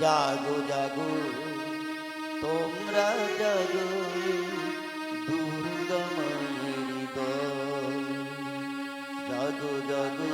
জাগো জাগো তোমরা জাগো দুর্গম জাগো জাগো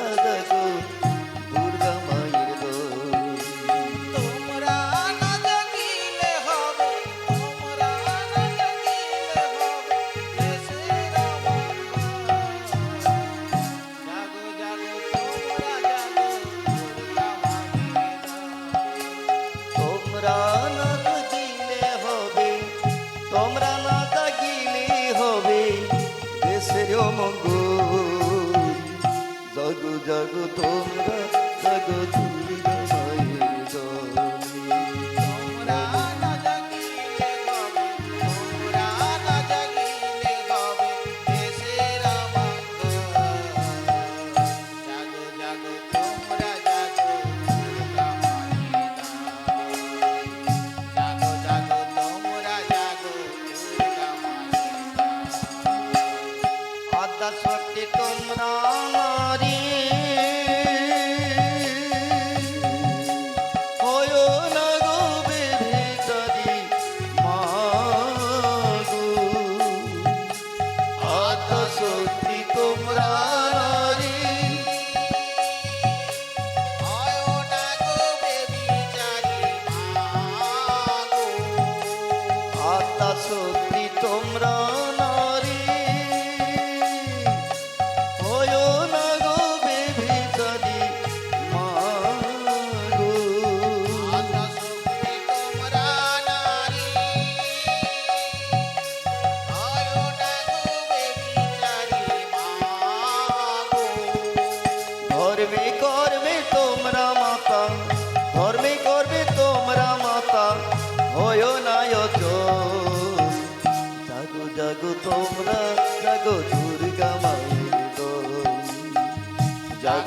তোমরা না তাকিলে হবে দেশের মঙ্গল জগ জগ তোমরা জগত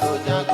jago jago.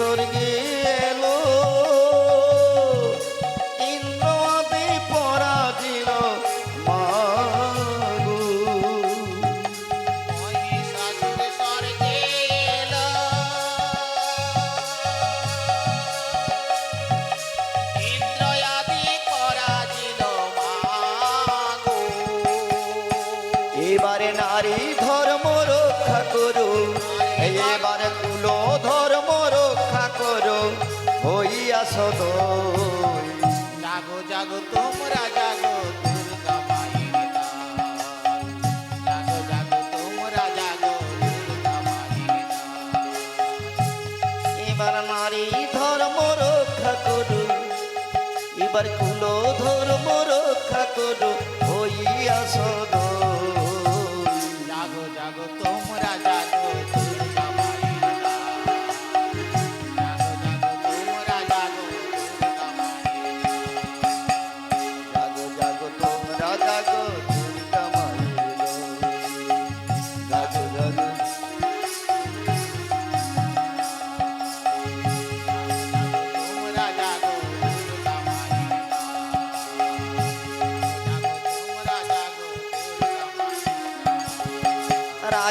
Again. দই জাগো জাগো, তোমরা জাগো, দুর্গা মায়ের জাগো জাগো, তোমরা জাগো, দুর্গা মায়ের এবার নারী ধর্ম রক্ষা করু এবার কুলো ধর্ম রক্ষা করু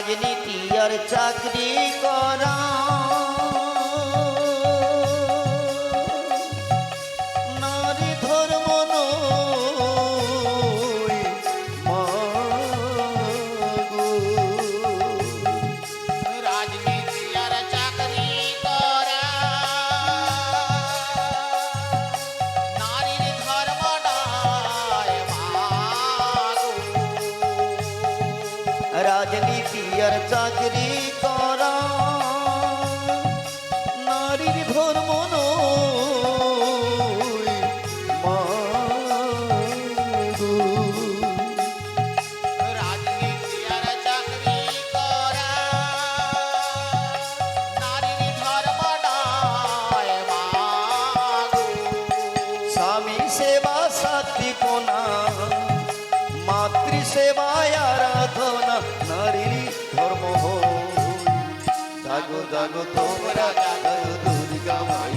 রাজনীতি আর চাকরি করা। আর চাকরি কর জাগো জাগো তোমরা করো দুর্গা মাই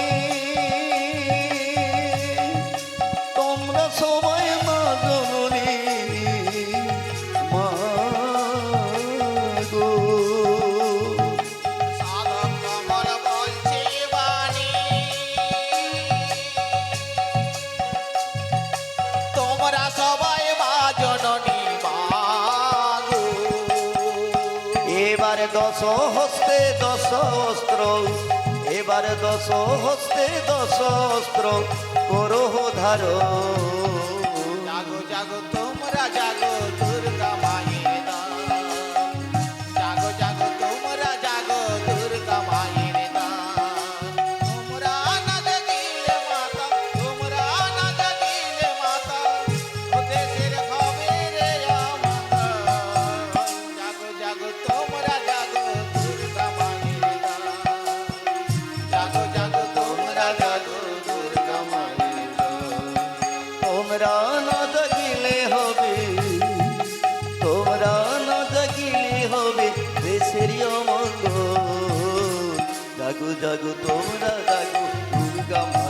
দশ হস্তে দশ অস্ত্র। এবার দশ হস্তে দশ অস্ত্র। করো ধারণ। జగు జగు తోమున జగు భూమికమ్మ